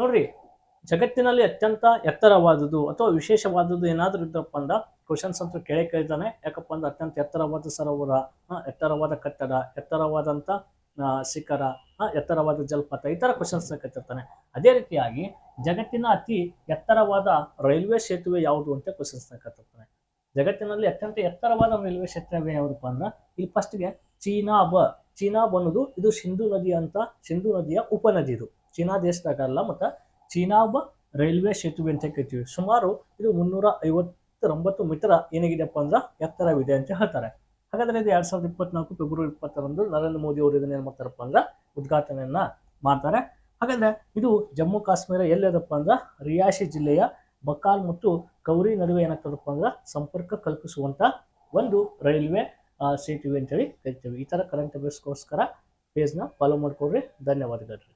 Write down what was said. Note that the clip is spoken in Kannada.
ನೋಡ್ರಿ, ಜಗತ್ತಿನಲ್ಲಿ ಅತ್ಯಂತ ಎತ್ತರವಾದದ್ದು ಅಥವಾ ವಿಶೇಷವಾದದ್ದು ಏನಾದರೂ ಇದ್ದಪ್ಪ ಅಂದ ಕ್ವಶನ್ಸ್ ಅಂತ ಕೇಳೇ ಕೇಳ್ತಾನೆ ಯಾಕಪ್ಪ ಅಂದ್ರೆ ಅತ್ಯಂತ ಎತ್ತರವಾದ ಸರೋವರ ಎತ್ತರವಾದ ಕಟ್ಟಡ, ಎತ್ತರವಾದಂತ ಶಿಖರ ಎತ್ತರವಾದ ಜಲಪಾತ ಈ ತರ ಕ್ವಶನ್ಸ್ ಕೇಳ್ತಿರ್ತಾನೆ. ಅದೇ ರೀತಿಯಾಗಿ ಜಗತ್ತಿನ ಅತಿ ಎತ್ತರವಾದ ರೈಲ್ವೆ ಸೇತುವೆ ಯಾವುದು ಅಂತ ಕ್ವಶನ್ಸ್ ಕೇಳ್ತಿರ್ತಾನೆ. ಜಗತ್ತಿನಲ್ಲಿ ಅತ್ಯಂತ ಎತ್ತರವಾದ ರೈಲ್ವೆ ಸೇತುವೆ ಯಾವುದಪ್ಪ ಅಂದ್ರೆ ಇಲ್ಲಿ ಫಸ್ಟ್ಗೆ ಬ ಚೀನಾಬ್. ಅನ್ನೋದು ಇದು ಸಿಂಧು ನದಿ ಅಂತ, ಸಿಂಧು ನದಿಯ ಉಪನದಿ ಇದು ಚೀನಾ ದೇಶದಾಗ ಅಲ್ಲ, ಮತ್ತು ಒಬ್ಬ ರೈಲ್ವೆ ಸೇತುವೆ ಅಂತ ಕರಿತೀವಿ. ಸುಮಾರು ಇದು ಮುನ್ನೂರ ಐವತ್ತೊಂಬತ್ತು ಮೀಟರ್ ಏನಾಗಿದೆಯಪ್ಪ ಅಂದ್ರೆ ಎತ್ತರವಿದೆ ಅಂತ ಹೇಳ್ತಾರೆ. ಹಾಗಾದ್ರೆ ಇದು ಎರಡ್ ಸಾವಿರದ ಇಪ್ಪತ್ನಾಲ್ಕು ಫೆಬ್ರವರಿ ಇಪ್ಪತ್ತರಂದು ನರೇಂದ್ರ ಮೋದಿ ಅವರು ಇದನ್ನ ಏನು ಮಾಡ್ತಾರಪ್ಪ ಅಂದ್ರೆ ಉದ್ಘಾಟನೆಯನ್ನ ಮಾಡ್ತಾರೆ. ಹಾಗಾದ್ರೆ ಇದು ಜಮ್ಮು ಕಾಶ್ಮೀರ ಎಲ್ಲಿದಪ್ಪ ಅಂದ್ರೆ ರಿಯಾಶಿ ಜಿಲ್ಲೆಯ ಬಕಾಲ್ ಮತ್ತು ಕೌರಿ ನಡುವೆ ಏನಾಗ್ತದಪ್ಪ ಅಂದ್ರೆ ಸಂಪರ್ಕ ಕಲ್ಪಿಸುವಂತ ಒಂದು ರೈಲ್ವೆ ಸೇತುವೆ ಅಂತೇಳಿ ಕರಿತೀವಿ. ಈ ತರ ಕರೆಂಟ್ ಅಫೇರ್ಸ್ಗೋಸ್ಕರ ಪೇಜ್ನ ಫಾಲೋ ಮಾಡ್ಕೊಡ್ರಿ. ಧನ್ಯವಾದಗಳು.